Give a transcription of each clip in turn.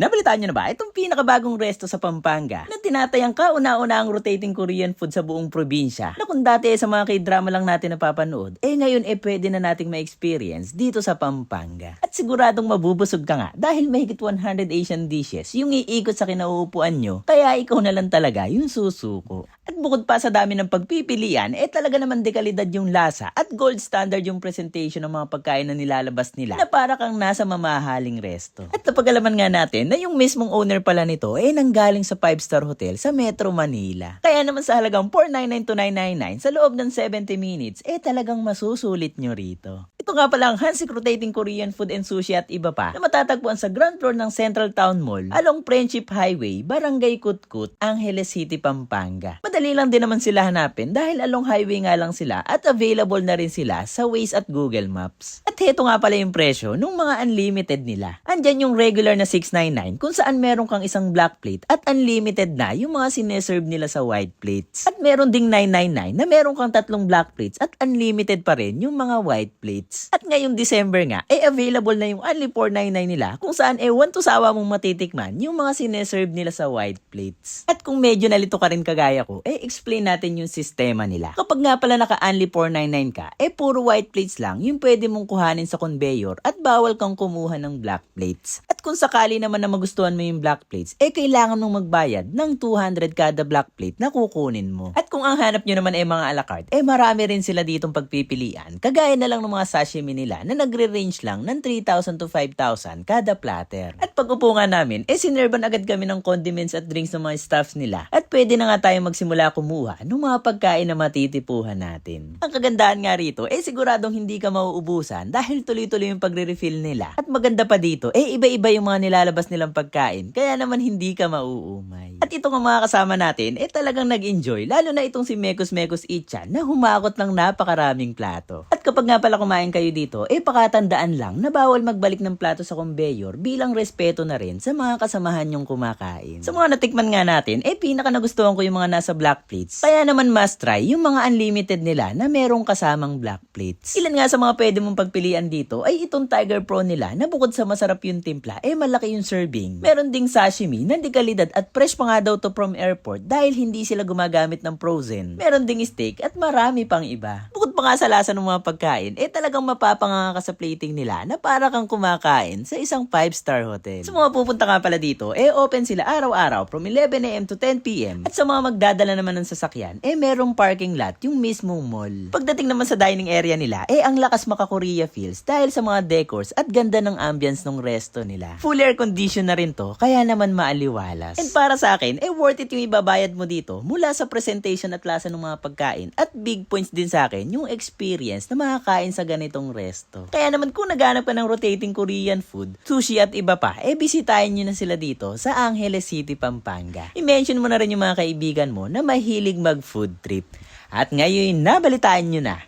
Nabalitaan nyo na ba itong pinakabagong resto sa Pampanga na tinatayang kauna-una ang rotating Korean food sa buong probinsya na kung dati eh, sa mga k-drama lang natin napapanood, eh ngayon eh pwede na nating ma-experience dito sa Pampanga. At siguradong mabubusog ka nga dahil mahigit 100 Asian dishes yung iikot sa kinauupuan nyo, kaya ikaw na lang talaga yung susuko. At bukod pa sa dami ng pagpipilian, eh talaga naman dekalidad yung lasa at gold standard yung presentation ng mga pagkain na nilalabas nila na para kang nasa mamahaling resto. At napagalaman nga natin na yung mismong owner pala nito eh nanggaling sa 5-star hotel sa Metro Manila. Kaya naman sa halagang 499 to 999 sa loob ng 70 minutes, eh talagang masusulit nyo rito. Ito nga pala ang Hansik Rotating Korean Food and Sushi at iba pa na matatagpuan sa ground floor ng Central Town Mall along Friendship Highway, Barangay Kutkut, Angeles City, Pampanga. Madali lang din naman sila hanapin dahil along highway nga lang sila at available na rin sila sa Waze at Google Maps. At heto nga pala yung presyo nung mga unlimited nila. Andyan yung regular na 699 kung saan meron kang isang black plate at unlimited na yung mga sineserve nila sa white plates. At meron ding 999 na meron kang tatlong black plates at unlimited pa rin yung mga white plates. At ngayong December nga, eh available na yung only 499 nila kung saan eh one to sawa mong matitikman yung mga sineserve nila sa white plates. At kung medyo nalito ka rin kagaya ko, eh explain natin yung sistema nila. Kapag nga pala naka-only 499 ka, eh puro white plates lang yung pwede mong kuhanin sa conveyor at bawal kang kumuha ng black plates. Kung sakali naman na magustuhan mo yung black plates, eh kailangan mong magbayad ng 200 kada black plate na kukunin mo. At kung ang hanap nyo naman ay mga a la carte, eh marami rin sila ditong pagpipilian. Kagaya na lang ng mga sashimi nila na nagre-range lang ng 3,000 to 5,000 kada platter. At pag upo nga namin, eh sinerban agad kami ng condiments at drinks ng mga staffs nila. At pwede na nga tayo magsimula kumuha ng mga pagkain na matitipuhan natin. Ang kagandahan nga rito, eh siguradong hindi ka mauubusan dahil tuloy-tuloy yung pagre-refill nila. At maganda pa dito, eh iba-iba yung mga nilalabas nilang pagkain, kaya naman hindi ka mauumay. At ito nga mga kasama natin, eh talagang nag-enjoy, lalo na itong si Mekos Mekos Ichan na humakot ng napakaraming plato. At kapag nga pala kumain kayo dito, eh pakatandaan lang na bawal magbalik ng plato sa conveyor bilang respeto na rin sa mga kasamahan yung kumakain. Sa mga natikman nga natin, eh pinaka nagustuhan ko yung mga nasa black plates. Kaya naman must try yung mga unlimited nila na merong kasamang black plates. Ilan nga sa mga pwede mong pagpilian dito ay itong Tiger Pro nila na bukod sa masarap yung timpla, eh malaki yung serving. Meron ding sashimi na di kalidad at fresh pa nga daw to from airport dahil hindi sila gumagamit ng frozen. Meron ding steak at marami pang iba. Bukod pa nga sa lasa ng mga pagkain, eh talagang mapapanganga ka sa plating nila na para kang kumakain sa isang 5-star hotel. Sa mga pupunta nga pala dito, eh open sila araw-araw from 11am to 10pm. At sa mga magdadala naman ng sasakyan, eh merong parking lot yung mismong mall. Pagdating naman sa dining area nila, eh ang lakas maka-Korea feels dahil sa mga decors at ganda ng ambience ng resto nila. Full air condition na rin to, kaya naman maaliwalas. And para sa akin, eh worth it yung ibabayad mo dito mula sa presentation at lasa ng mga pagkain at big points din sa akin yung experience na makakain sa ganitong resto. Kaya naman kung naghanap ka ng rotating Korean food, sushi at iba pa, eh bisitahin nyo na sila dito sa Angeles City, Pampanga. I-mention mo na rin yung mga kaibigan mo na mahilig mag-food trip. At ngayon, nabalitaan nyo na.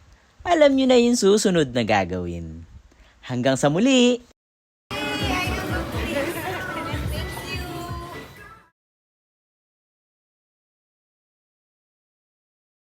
Alam nyo na yung susunod na gagawin. Hanggang sa muli!